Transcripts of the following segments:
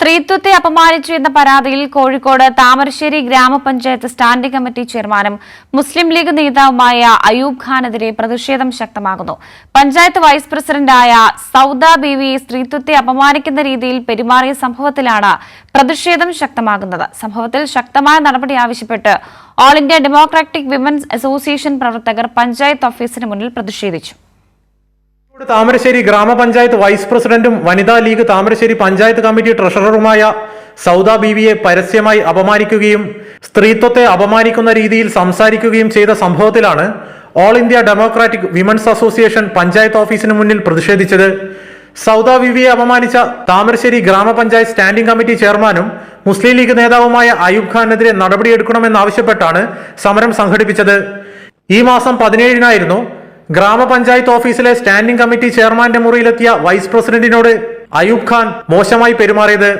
സ്ത്രീത്വത്തെ അപമാനിച്ചു എന്ന പരാതിയിൽ കോഴിക്കോട് താമരശ്ശേരി ഗ്രാമപഞ്ചായത്ത് സ്റ്റാൻഡിംഗ് കമ്മിറ്റി ചെയർമാനും മുസ്ലിം ലീഗ് നേതാവുമായ അയൂബ് ഖാനെതിരെ പ്രതിഷേധം ശക്തമാകുന്നു. പഞ്ചായത്ത് വൈസ് പ്രസിഡന്റായ സൌദ ബീവിയെ സ്ത്രീത്വത്തെ അപമാനിക്കുന്ന രീതിയിൽ പെരുമാറിയ സംഭവത്തിലാണ് പ്രതിഷേധം ശക്തമാകുന്നത്. സംഭവത്തിൽ ശക്തമായ നടപടി ആവശ്യപ്പെട്ട് all India Democratic Women's Association പ്രവർത്തകർ പഞ്ചായത്ത് ഓഫീസിന് മുന്നിൽ പ്രതിഷേധിച്ചു. കോഴിക്കോട് താമരശ്ശേരി ഗ്രാമപഞ്ചായത്ത് വൈസ് പ്രസിഡന്റും വനിതാ ലീഗ് താമരശ്ശേരി പഞ്ചായത്ത് കമ്മിറ്റി ട്രഷററുമായ സൗദ ബീവിയെ പരസ്യമായി അപമാനിക്കുകയും സ്ത്രീത്വത്തെ അപമാനിക്കുന്ന രീതിയിൽ സംസാരിക്കുകയും ചെയ്ത സംഭവത്തിലാണ് all India Democratic Women's Association panchayat ഓഫീസിന് മുന്നിൽ പ്രതിഷേധിച്ചത്. സൗദ ബീവിയെ അപമാനിച്ച താമരശ്ശേരി ഗ്രാമപഞ്ചായത്ത് സ്റ്റാൻഡിംഗ് കമ്മിറ്റി ചെയർമാനും മുസ്ലിം ലീഗ് നേതാവുമായ അയൂബ് ഖാനെതിരെ നടപടിയെടുക്കണമെന്നാവശ്യപ്പെട്ടാണ് സമരം സംഘടിപ്പിച്ചത്. ഈ മാസം പതിനേഴിനായിരുന്നു ഗ്രാമപഞ്ചായത്ത് ഓഫീസിലെ സ്റ്റാൻഡിംഗ് കമ്മിറ്റി ചെയർമാന്റെ മുറിയിലെത്തിയ വൈസ് പ്രസിഡന്റിനോട് അയൂബ് ഖാൻ മോശമായി പെരുമാറിയത്.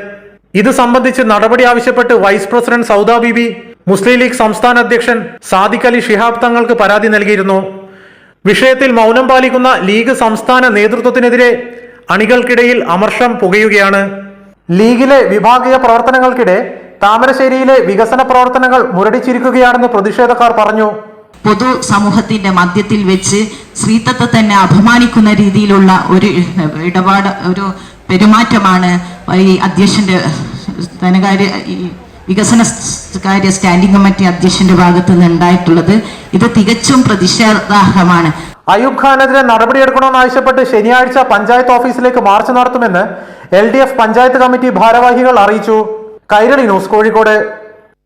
ഇത് സംബന്ധിച്ച് നടപടി ആവശ്യപ്പെട്ട് vice president Sauda Bibi Muslim league സംസ്ഥാന അധ്യക്ഷൻ സാദിഖ് അലി ഷിഹാബ് തങ്ങൾക്ക് പരാതി നൽകിയിരുന്നു. വിഷയത്തിൽ മൗനം പാലിക്കുന്ന ലീഗ് സംസ്ഥാന നേതൃത്വത്തിനെതിരെ അണികൾക്കിടയിൽ അമർഷം പുകയുകയാണ്. ലീഗിലെ വിഭാഗീയ പ്രവർത്തനങ്ങൾക്കിടെ താമരശ്ശേരിയിലെ വികസന പ്രവർത്തനങ്ങൾ മുരടിച്ചിരിക്കുകയാണെന്ന് പ്രതിഷേധക്കാർ പറഞ്ഞു. പൊതു സമൂഹത്തിന്റെ മധ്യത്തിൽ വെച്ച് സ്ത്രീത്വത്തെ തന്നെ അപമാനിക്കുന്ന രീതിയിലുള്ള ഒരു ഇടപാട് ഒരു പെരുമാറ്റമാണ് ഈ അധ്യക്ഷന്റെ ധനകാര്യ വികസന കാര്യ സ്റ്റാൻഡിംഗ് കമ്മിറ്റി അധ്യക്ഷന്റെ ഭാഗത്ത് നിന്ന് ഉണ്ടായിട്ടുള്ളത്. ഇത് തികച്ചും പ്രതിഷേധാർഹമാണ്. അയൂബ് ഖാനെതിരെ നടപടിയെടുക്കണമെന്നാവശ്യപ്പെട്ട് ശനിയാഴ്ച പഞ്ചായത്ത് ഓഫീസിലേക്ക് മാർച്ച് നടത്തുമെന്ന് L D F panchayat committee ഭാരവാഹികൾ അറിയിച്ചു. കൈരളി ന്യൂസ് കോഴിക്കോട്.